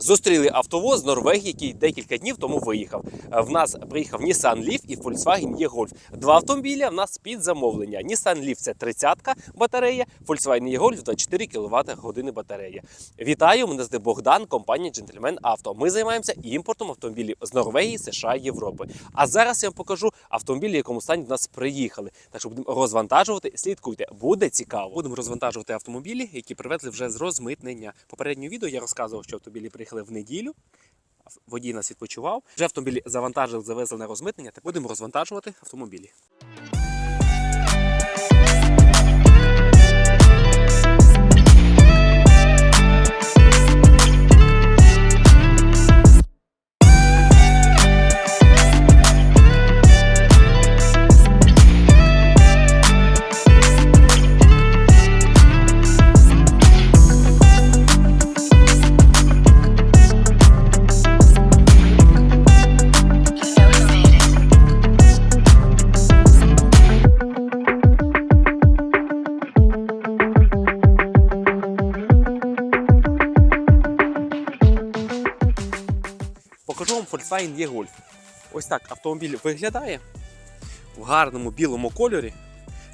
Зустріли автовоз з Норвегії, який декілька днів тому виїхав. Е, В нас приїхав Nissan Leaf і Volkswagen E-Golf. Два автомобіля в нас під замовлення. Nissan Leaf – це 30-ка батарея, Volkswagen E-Golf – 24 кВт години батарея. Вітаю, мене звати Богдан, компанія Gentleman Auto. Ми займаємося імпортом автомобілів з Норвегії, США Європи. А зараз я вам покажу автомобілі, в якому стані до нас приїхали. Так що будемо розвантажувати. Слідкуйте, буде цікаво. Будемо розвантажувати автомобілі, які привезли вже з розмитнення. Попереднє відео я розказував, що автомобілі приїхали в неділю. Водій нас відпочивав. Вже автомобілі завантажили, завезли на розмитнення. Та будемо розвантажувати автомобілі. Так автомобіль виглядає в гарному білому кольорі.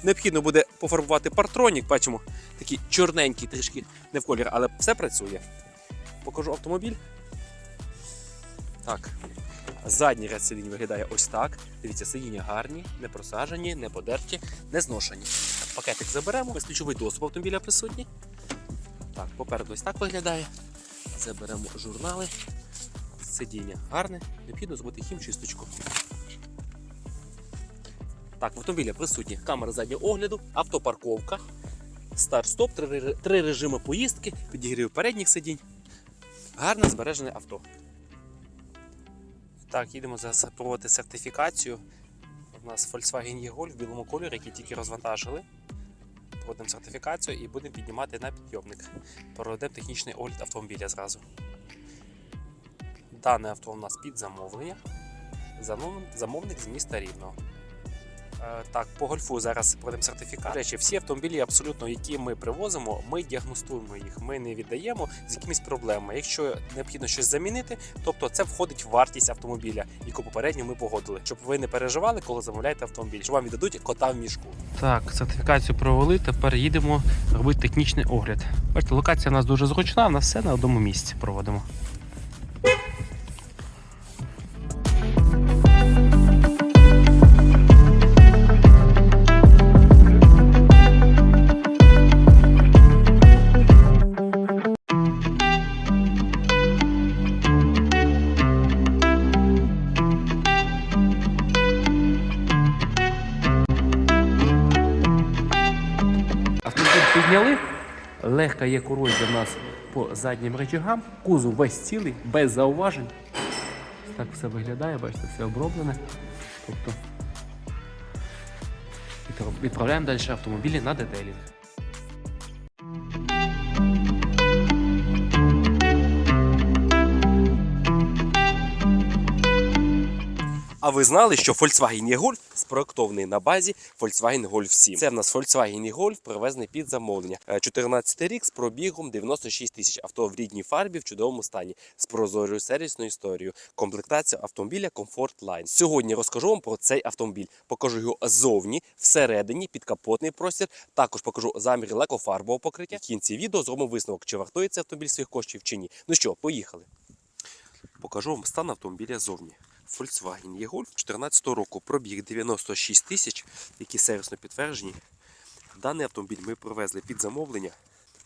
Необхідно буде пофарбувати партронік, бачимо, такий чорненький, трішки не в колір, але все працює. Покажу автомобіль. Так. Задній ряд сидінь виглядає ось так. Дивіться, сидіння гарні, не просажені, не подерті, не зношені. Пакетик заберемо, безключовий доступ автомобіля присутній. Так, попереду ось так виглядає. Заберемо журнали. Сидіння гарне, необхідно зробити хімчисточку. Так, в автомобілі присутні камера заднього огляду, автопарковка, старт-стоп, три, три режими поїздки, підігрів передніх сидінь. Гарне збережене авто. Так, їдемо зараз проводити сертифікацію. У нас Volkswagen E-Golf в білому кольорі, який тільки розвантажили. Проводимо сертифікацію і будемо піднімати на підйомник. Проведемо технічний огляд автомобіля зразу. Дане авто у нас під замовлення. Замовник, з міста Рівного. Е, так, по гольфу зараз проведемо сертифікат. До речі, всі автомобілі, абсолютно, які ми привозимо, ми діагностуємо їх, ми не віддаємо з якимись проблемами. Якщо необхідно щось замінити, тобто це входить в вартість автомобіля, яку попередньо ми погодили, щоб ви не переживали, коли замовляєте автомобіль, що вам віддадуть кота в мішку. Так, сертифікацію провели. Тепер їдемо робити технічний огляд. Бачите, локація у нас дуже зручна, у нас все на одному місці проводимо. Легка є корозія в нас по заднім речагам. Кузов весь цілий, без зауважень. Так все виглядає, бачите, все оброблене. Тобто відправляємо далі автомобілі на детейлінг. А ви знали, що Volkswagen E-Golf спроектований на базі Volkswagen Golf 7. Це в нас Volkswagen E-Golf привезений під замовлення. Е, 14 рік з пробігом 96 тисяч. Авто в рідній фарбі в чудовому стані з прозорою сервісною історією. Комплектація автомобіля Comfort Line. Сьогодні розкажу вам про цей автомобіль. Покажу його ззовні, всередині, підкапотний простір. Також покажу замір лекофарбового покриття. В кінці відео зробимо висновок, чи вартує цей автомобіль своїх коштів чи ні. Ну що, поїхали. Покажу вам стан автомобіля ззовні. Volkswagen E-Golf 2014 року. Пробіг 96 тисяч, які сервісно підтверджені. Даний автомобіль ми привезли під замовлення.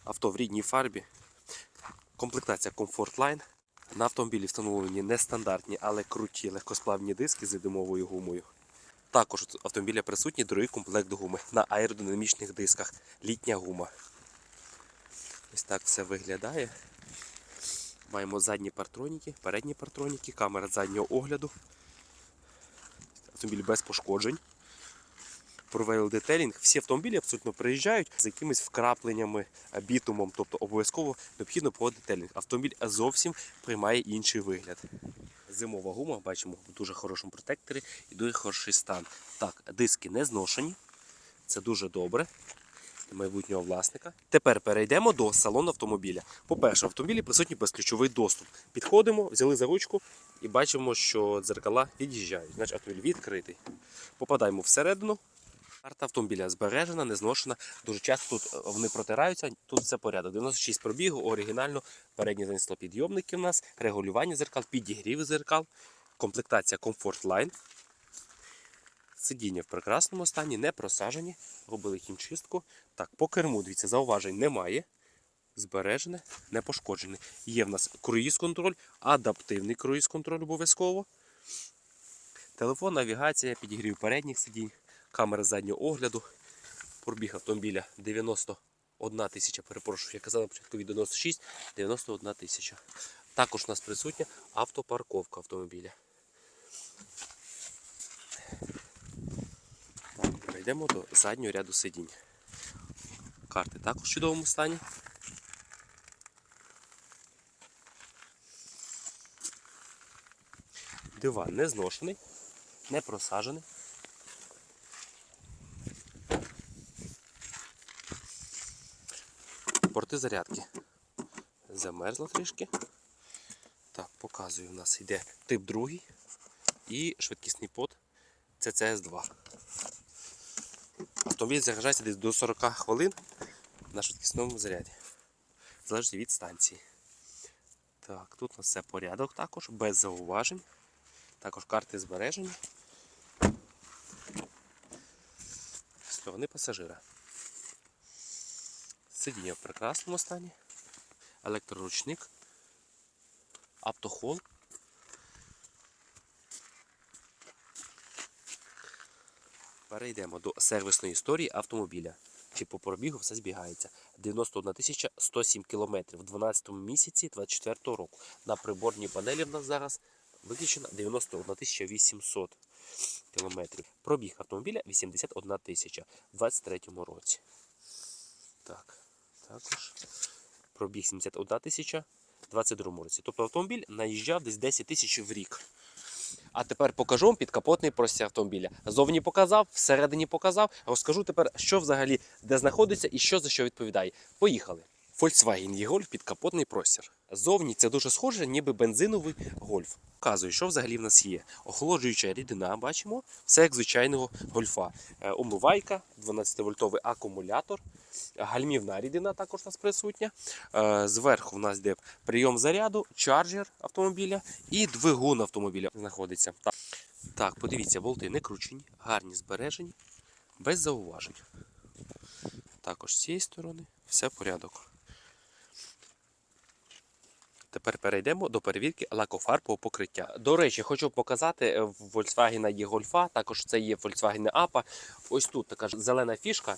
Авто в рідній фарбі. Комплектація Comfort Line. На автомобілі встановлені нестандартні, але круті легкосплавні диски з димовою гумою. Також у автомобіля присутній другий комплект гуми на аеродинамічних дисках. Літня гума. Ось так все виглядає. Маємо задні партроніки, передні партроніки, камера заднього огляду. Автомобіль без пошкоджень. Провели детелінг. Всі автомобілі абсолютно приїжджають з якимись вкрапленнями, бітумом, тобто обов'язково необхідно проводити детелінг. Автомобіль зовсім приймає інший вигляд. Зимова гума, бачимо, в дуже хорошому протекторі і дуже хороший стан. Так, диски не зношені, це дуже добре. Майбутнього власника. Тепер перейдемо до салону автомобіля. По-перше, в автомобілі присутній безключовий доступ. Підходимо, взяли за ручку і бачимо, що дзеркала від'їжджають. Значить, автомобіль відкритий. Попадаємо всередину. Карта автомобіля збережена, не зношена. Дуже часто тут е, вони протираються. Тут все порядок. 96 пробігу, оригінально, передні занеслопідйомники у нас, регулювання зеркал, підігрів зеркал, комплектація Comfort Line. Сидіння в прекрасному стані, не просажені, робили хімчистку. Так, по керму, дивіться, зауважень немає. Збережене, не пошкоджене. Є в нас круїз-контроль, адаптивний круїз-контроль обов'язково. Телефон, навігація, підігрів передніх сидінь, камера заднього огляду. Пробіг автомобіля 91 тисяча, перепрошую, я казав на початку від 96, 91 тисяча. Також у нас присутня автопарковка автомобіля. Перейдемо до заднього ряду сидінь. Карти також в чудовому стані. Диван не зношений, не просажений. Порти зарядки. Замерзло трішки. Так, показую, у нас йде тип другий і швидкісний под CCS2. Автомобіль заряджається десь до 40 хвилин на швидкісному заряді. Залежить від станції. Так, тут у нас все порядок також, без зауважень. Також карти збережені. З сторони пасажира. Сидіння в прекрасному стані. Електроручник. Автохол. Перейдемо до сервісної історії автомобіля. Чи по пробігу все збігається. 91 107 кілометрів в 12 місяці 24 року. На приборній панелі в нас зараз виключено 91 800 кілометрів. Пробіг автомобіля 81 тисяча в 23 році. Так, також пробіг 71 тисяча в 22 році. Тобто автомобіль наїжджав десь 10 тисяч в рік. А тепер покажу вам підкапотний простір автомобіля. Зовні показав, всередині показав. Розкажу тепер, що взагалі де знаходиться і що за що відповідає. Поїхали. Volkswagen E-Golf підкапотний простір. Зовні це дуже схоже, ніби бензиновий гольф. Показую, що взагалі в нас є. Охолоджуюча рідина, бачимо, все як звичайного гольфа. Е, Умивайка, 12-вольтовий акумулятор, гальмівна рідина також у нас присутня. Е, Зверху в нас йде прийом заряду, чарджер автомобіля і двигун автомобіля знаходиться. Так подивіться, болти не кручені, гарні збережені, без зауважень. Також з цієї сторони все в порядок. Тепер перейдемо до перевірки лакофарбового покриття. До речі, хочу показати е, в Volkswagen є гольфа, також це є Volkswagen APA. Ось тут така ж зелена фішка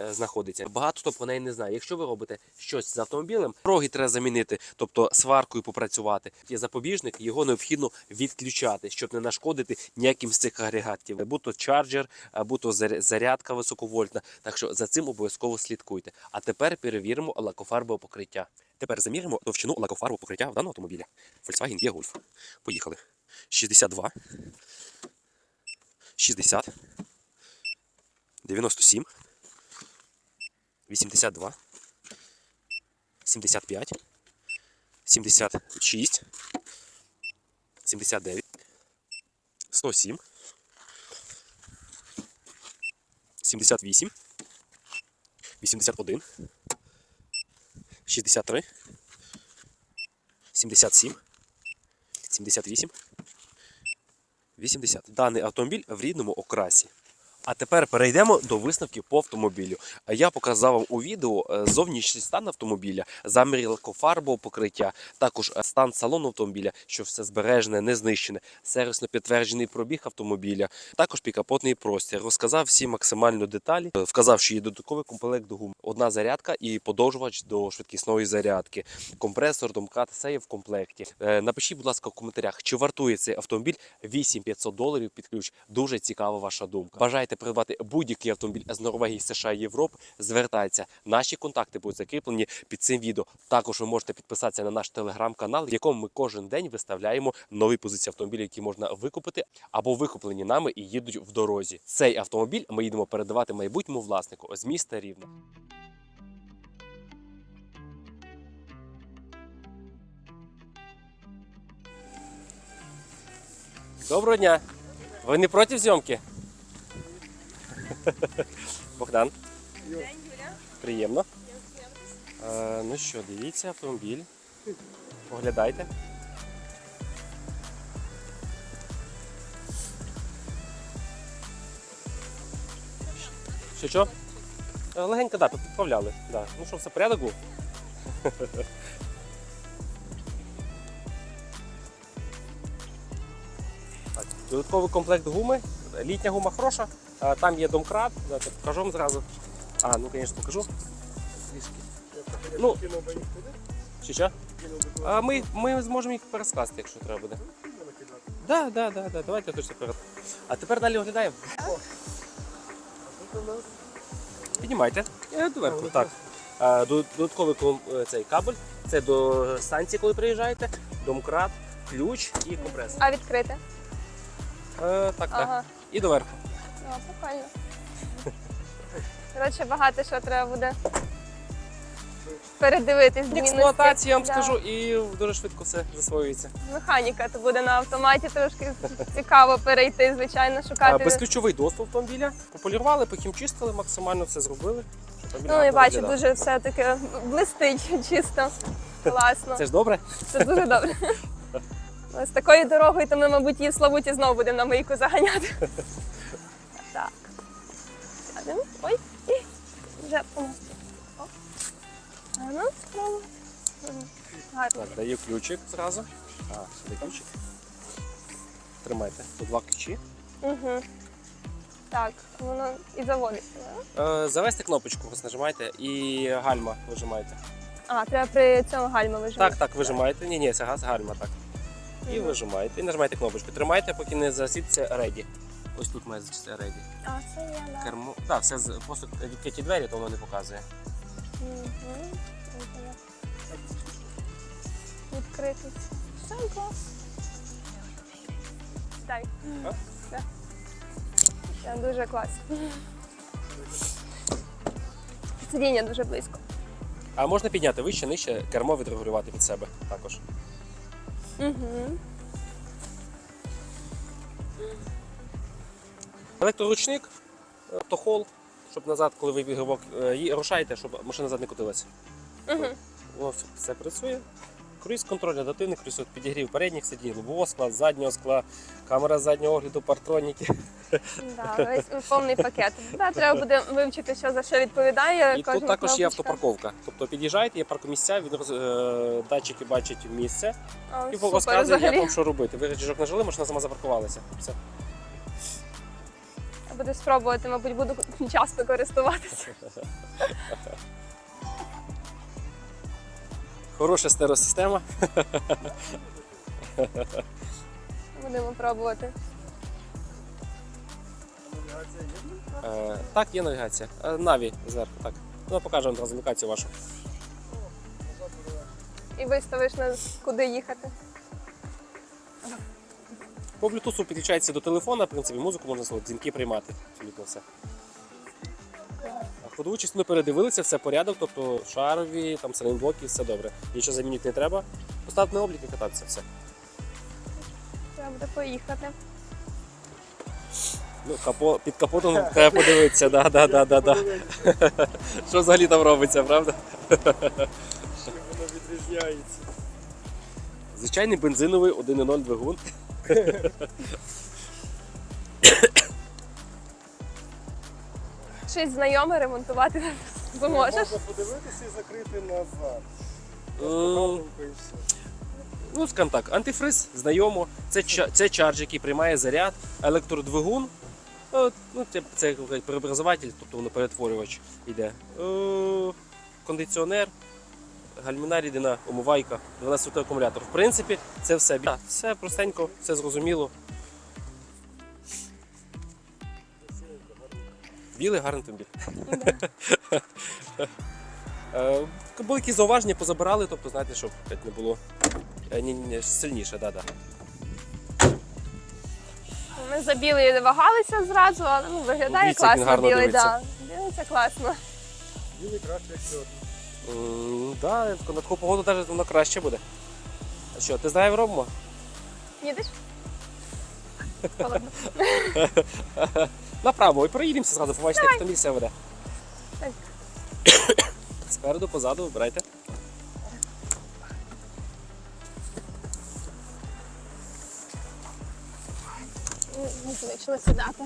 е, знаходиться. Багато хто про неї не знає. Якщо ви робите щось з автомобілем, роги треба замінити, тобто сваркою попрацювати. Є запобіжник, його необхідно відключати, щоб не нашкодити ніяким з цих агрегатів. Будь-то чарджер, а будь-то зарядка високовольтна. Так що за цим обов'язково слідкуйте. А тепер перевіримо лакофарбове покриття. Тепер заміримо товщину лакофарбового покриття в даного автомобіля. Volkswagen E-Golf. Поїхали. 62. 60. 97. 82. 75. 76. 79. 107. 78. 81. 63. 77. 78. 80. Даний автомобіль в рідному окрасі. А тепер перейдемо до висновків по автомобілю. Я показав вам у відео е, зовнішній стан автомобіля, замір лакофарбового покриття, також е, стан салону автомобіля, що все збережене, не знищене, сервісно підтверджений пробіг автомобіля, також пікапотний простір. Розказав всі максимально деталі, е, вказав, що є додатковий комплект до гум. Одна зарядка і подовжувач до швидкісної зарядки. Компресор, домкрат, все є в комплекті. Напишіть, будь ласка, в коментарях, чи вартує цей автомобіль 8500 доларів під ключ. Дуже цікава ваша думка. Бажаєте бажаєте придбати будь-який автомобіль з Норвегії, США і Європи, звертайтеся. Наші контакти будуть закріплені під цим відео. Також ви можете підписатися на наш телеграм-канал, в якому ми кожен день виставляємо нові позиції автомобілів, які можна викупити або викуплені нами і їдуть в дорозі. Цей автомобіль ми їдемо передавати майбутньому власнику з міста Рівне. Доброго дня! Ви не проти зйомки? Богдан. День, Юля. Приємно. Е, ну що, дивіться автомобіль. Оглядайте. Що що? Е, Легенько, так, да, підправляли. Да. Ну що, все порядок був? Так, додатковий комплект гуми. Літня гума хороша. Е, Там є домкрат, Давайте покажу вам зразу. А, ну звісно, покажу. Ну, чи що? А ми, ми зможемо їх перескласти, якщо треба буде. Так, так, так, да, давайте точно перед. А тепер далі оглядаємо. Піднімайте. Е, Доверху, так. А, Додатковий е, цей кабель. Це до станції, коли приїжджаєте, домкрат, ключ і компресор. А відкрити? Е, так, так. Ага. І доверху. Ну, прикольно. Коротше, багато що треба буде передивитись. змінності. Експлуатація, я вам Да. скажу, і дуже швидко все засвоюється. Механіка, то буде на автоматі трошки цікаво перейти, звичайно, шукати. Безключовий доступ автомобіля. Пополірували, потім максимально все зробили. Ну, я бачу, дуже все таке блистить чисто. Класно. Це ж добре? Це дуже добре. З такою дорогою, то ми, мабуть, її в Славуті знову будемо на мийку заганяти. Вже. Ну. Гарно. Так, даю ключик зразу. А, сюди ключик. Тримайте. Тут два ключі. Угу. Так, воно і заводиться. да? Е, завести кнопочку, ось нажимаєте і гальма вижимаєте. А, треба при цьому гальма вижимати. Так, так, вижимаєте. Ні, ні, це газ, гальма, так. І Мгм. вижимаєте. І нажимаєте кнопочку. Тримайте, поки не засвітиться ready. Ось тут має засвітитися ready. А, це я, да. Кермо. Так, все з- просто відкриті двері, то воно не показує. Мгм. Відкрити. Все, клас. Дай. А? Все. Все, дуже класно. Сидіння дуже близько. А можна підняти вище, нижче, кермо відрегулювати під себе також. Угу. Електроручник, автохол, щоб назад, коли ви бігавок рушаєте, щоб машина назад не котилася. Угу. Воно все працює. Круїз контроль, адаптивний круїз, підігрів передніх сидінь, лобового скла, заднього скла, камера заднього огляду, партроніки. Да, весь повний пакет. Да, треба буде вивчити, що за що відповідає. І тут також є автопарковка. Тобто під'їжджаєте, є паркомісця, він роз... е, датчики бачать місце О, і розказує, як вам що робити. Ви рычажок нажали, машина сама запаркувалася. Все. Буду спробувати, мабуть, буду часто користуватися. Хороша стереосистема. Будемо пробувати. Е, так, є навігація. Е, Наві зверху, так. Ну, покажу вам одразу локацію вашу. І виставиш на куди їхати. По Bluetooth підключається до телефона, в принципі, музику можна слухати, дзвінки приймати. Абсолютно все. Ходову частину передивилися, все порядок, тобто шарові, там салінблоки, все добре. Нічого замінити не треба. Поставити на облік і кататися все. Треба буде поїхати. Ну, капо, під капотом треба подивитися, да, да, да, да, да. Що взагалі там робиться, правда? Воно відрізняється. Звичайний бензиновий 1.0 двигун. Щось знайоме ремонтувати зможеш. Можна подивитися і закрити назад. І все. Ну, скажімо так, антифриз знайомо. Це, ча- це чардж, який приймає заряд, електродвигун. Е, Ну, це, це як кажуть, преобразователь, тобто воно перетворювач йде. Е, Кондиціонер, гальміна рідина, омивайка, 12 акумулятор. В принципі, це все. Все простенько, все зрозуміло. Білий гарний автомобіль. Е, Були якісь зауваження, позабирали, тобто знаєте, щоб не було е, ні, ні, сильніше, да, да. Ми за білий вагалися зразу, але ну, виглядає Дивіться, як він класно гарно білий, дивиться. да. Дивиться класно. Білий краще, як чорний. М, Да, на таку погоду навіть воно краще буде. А що, ти знаєш робимо? Їдеш? Холодно. Направо і проїдемося зразу, побачите, як автомобіль себе веде. Так. Спереду, позаду, вибирайте. Незвично сідати.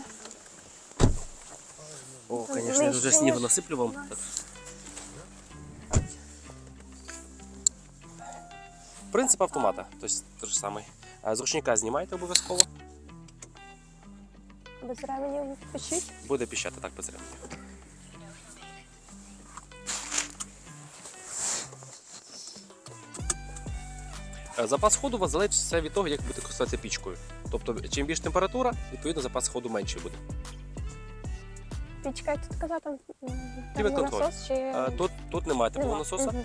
О, звісно, я ближче, снігу насиплю вам. Так. Принцип автомата, тобто те ж саме. А З ручника знімайте обов'язково. Без ременів печіть. Буде піщати так без ремня. Е, Запас ходу у вас залежить все від того, як будете користуватися пічкою. Тобто, чим більш температура, відповідно запас ходу менший буде. Пічка, тут казав, там, там є контроль. насос чи... Е, Тут, тут немає Нема. насоса, Мгм.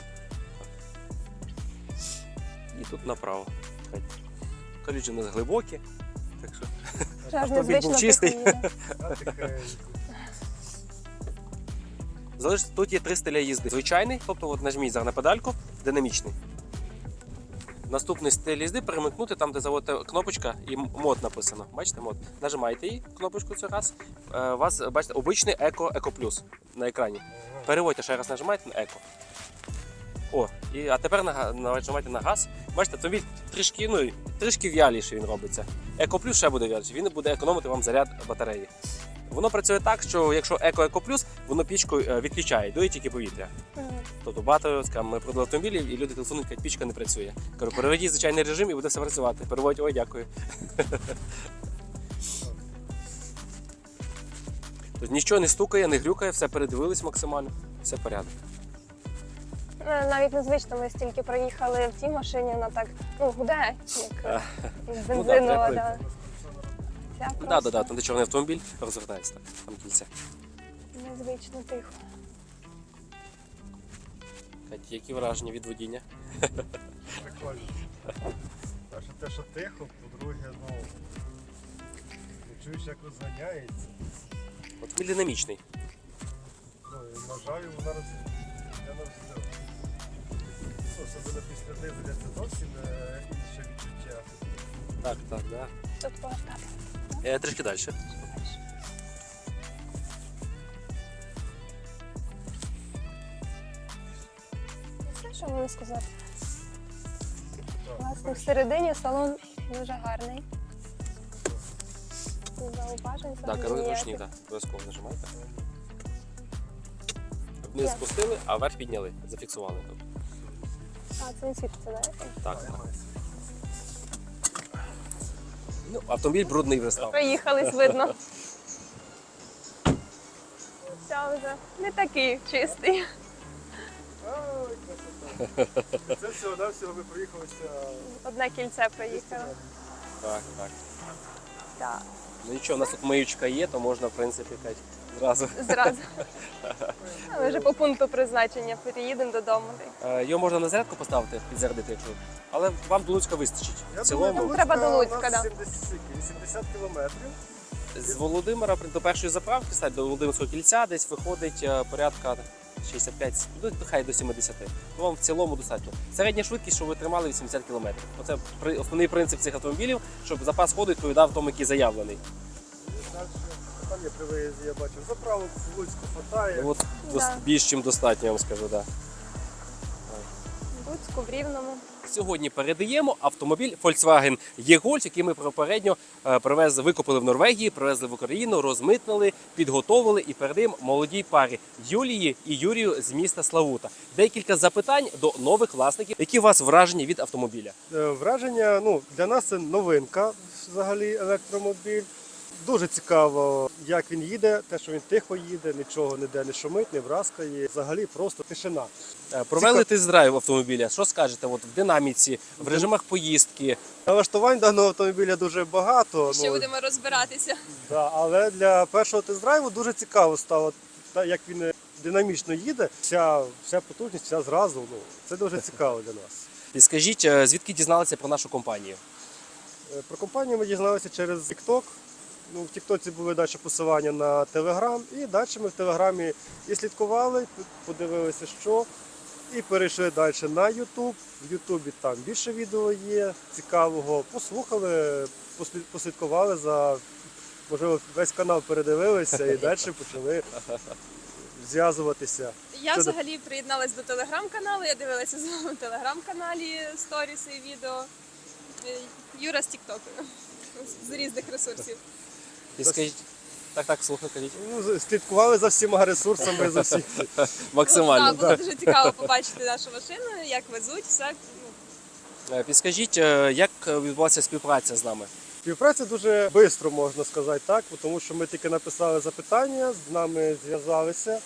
Тут направо. Коліджі у нас глибокі, так що автомобіль був чистий. залежить, тут є три стиля їзди. Звичайний, тобто от нажміть зараз на педальку, динамічний. Наступний стиль їзди перемикнути там, де заводите кнопочка і мод написано. Бачите, мод. Нажимаєте її кнопочку цей раз. Е, У вас бачите обичний еко, еко плюс на екрані. Переводьте ще раз нажимаєте на еко. І, а тепер на, га- нажимаєте на газ. Бачите, автомобіль трішки, ну, трішки в'яліше він робиться. Еко плюс ще буде в'яліше, він буде економити вам заряд батареї. Воно працює так, що якщо еко еко плюс, воно пічкою е, відключає, дує тільки повітря. Мгм. Тобто багато скажімо, ми продали автомобілів і люди телефонують, кажуть, пічка не працює. Кажу, переведіть звичайний режим і буде все працювати. Переводять, ой, дякую. Тобто нічого не стукає, не грюкає, все передивились максимально, все порядок. Е, Навіть незвично ми стільки проїхали в тій машині, вона так ну, гуде, як, як Ну, бензинова. да, да. Так, просто так, так, там де чорний автомобіль розвертається так, там кільця. незвично тихо. Кать, які враження від водіння? прикольно. Що те, що тихо, по-друге, ну, не чуєш, як розганяється. От динамічний. Ну, і нажаю, вона роз... я. Ну, особливо після дизеля це зовсім е, інше відчуття. Так, так, да. Тут повертати. Е, трішки далі. Все, що можу сказати. Власне, всередині салон дуже гарний. Зауважень Так, взагалі керуй так, обов'язково нажимайте. Вниз спустили, а вверх підняли, зафіксували. Тобто, А, це не світиться, да? Так, так. Ну, автомобіль брудний вже став. Проїхались, видно. Все вже не такий чистий. Красота. Це всього навсього ми проїхалися. Одне кільце проїхало. Так, так. Так, Ну нічого, у нас тут миючка є, то можна, в принципі, кать, зразу. зразу. Ми вже по пункту призначення переїдемо додому. Е, Його можна на зарядку поставити, підзарядити, якщо. Але вам до Луцька вистачить. Я В цілому, треба до Луцька, у нас да. 70, скільки? 80 кілометрів. з Володимира до першої заправки, стать до Володимирського кільця, десь виходить е, порядка 65, ну хай до 70. Ну, вам в цілому достатньо. Середня швидкість, щоб ви тримали 80 км. Оце при- основний принцип цих автомобілів, щоб запас ходу відповідав тому, який заявлений. Далі, при виїзді, я бачив, заправок в Луцьку хватає. Ну, От Да. дос- більш чим достатньо, я вам скажу. Да. В Луцьку, в Рівному. Сьогодні передаємо автомобіль Volkswagen E-Golf, який ми попередньо е, привезли, викупили в Норвегії, привезли в Україну, розмитнили, підготовили і передаємо молодій парі Юлії і Юрію з міста Славута. Декілька запитань до нових власників. Які у вас враження від автомобіля? Е, Враження, ну, для нас це новинка взагалі електромобіль. Дуже цікаво, як він їде, те, що він тихо їде, нічого ніде не шумить, не враскає. Взагалі просто тишина. Е, Провели тест-драйв автомобіля. Що скажете? От в динаміці, в режимах поїздки. Налаштувань даного автомобіля дуже багато. Ще ну, будемо розбиратися. Да, але для першого тест-драйву дуже цікаво стало, як він е, динамічно їде, вся, вся потужність, вся зразу. Ну, це дуже цікаво для нас. І скажіть, е, звідки дізналися про нашу компанію? Про компанію ми дізналися через TikTok. Ну, в TikTok були далі посилання на Telegram, і далі ми в Телеграмі і слідкували, подивилися, що, і перейшли далі на YouTube. В Ютубі там більше відео є цікавого. Послухали, послід- послідкували за, можливо, весь канал передивилися і далі почали зв'язуватися. Я Щодо- взагалі приєдналась до телеграм-каналу, я дивилася з вами в телеграм-каналі сторіси і відео. Е, Юра з Тіктоку. З різних ресурсів. І скажіть, так, так, слухай, кажіть. Ну, слідкували за всіма ресурсами, за всіх. Максимально. Ну, так, було дуже цікаво побачити нашу машину, як везуть, все. Ну, Е, Підскажіть, е, як відбулася співпраця з нами? Співпраця дуже швидко, можна сказати так, тому що ми тільки написали запитання, з нами зв'язалися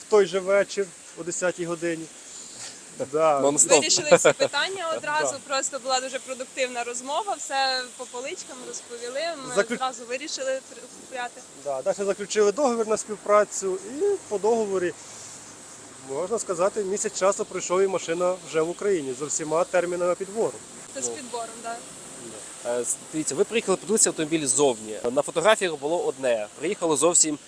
в той же вечір о 10-й годині. Вирішили всі питання одразу, просто була дуже продуктивна розмова, все по поличкам розповіли. Ми Заклю- одразу вирішили купляти. Да. Далі заключили договір на співпрацю і по договорі, можна сказати, місяць часу пройшов і машина вже в Україні з усіма термінами підбору. Це з Ну. підбором, так. Е, с- Дивіться, ви приїхали подивитися автомобіль ззовні. На фотографіях було одне. Приїхало зовсім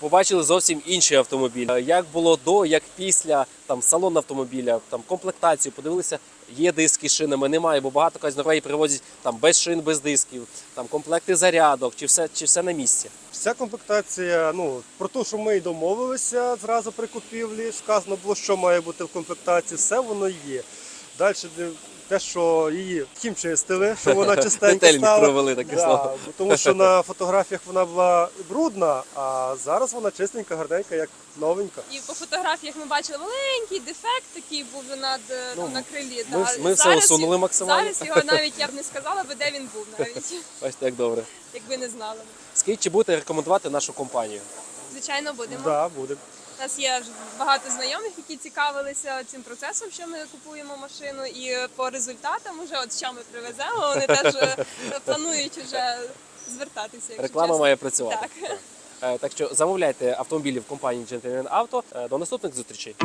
побачили зовсім інший автомобіль. Е, Як було до, як після, там салон автомобіля, там комплектацію, подивилися, є диски з шинами, немає, бо багато кажуть, привозять там без шин, без дисків, там комплекти зарядок, чи все, чи все на місці. Вся комплектація, ну про те, що ми й домовилися зразу при купівлі, сказано було, що має бути в комплектації, все воно є. Далі те, що її хімчистили, що вона чистенька стала. провели таке Да, слово. бо тому що на фотографіях вона була брудна, а зараз вона чистенька, гарненька, як новенька. І по фотографіях ми бачили маленький дефект, такий був над е, Ну, ну, на крилі. ми- да. ми все усунули максимально. Зараз його навіть я б не сказала би, де він був навіть, Бачите, як добре. якби не знали. Скажіть, чи будете рекомендувати нашу компанію? Звичайно, будемо. Да, буде. У нас є багато знайомих, які цікавилися цим процесом, що ми купуємо машину, і по результатам, уже от що ми привеземо, вони теж е, планують вже звертатися. Якщо Реклама чесно. має працювати. Так. Е, Так що замовляйте автомобілі в компанії Gentleman Auto. Е, До наступних зустрічей.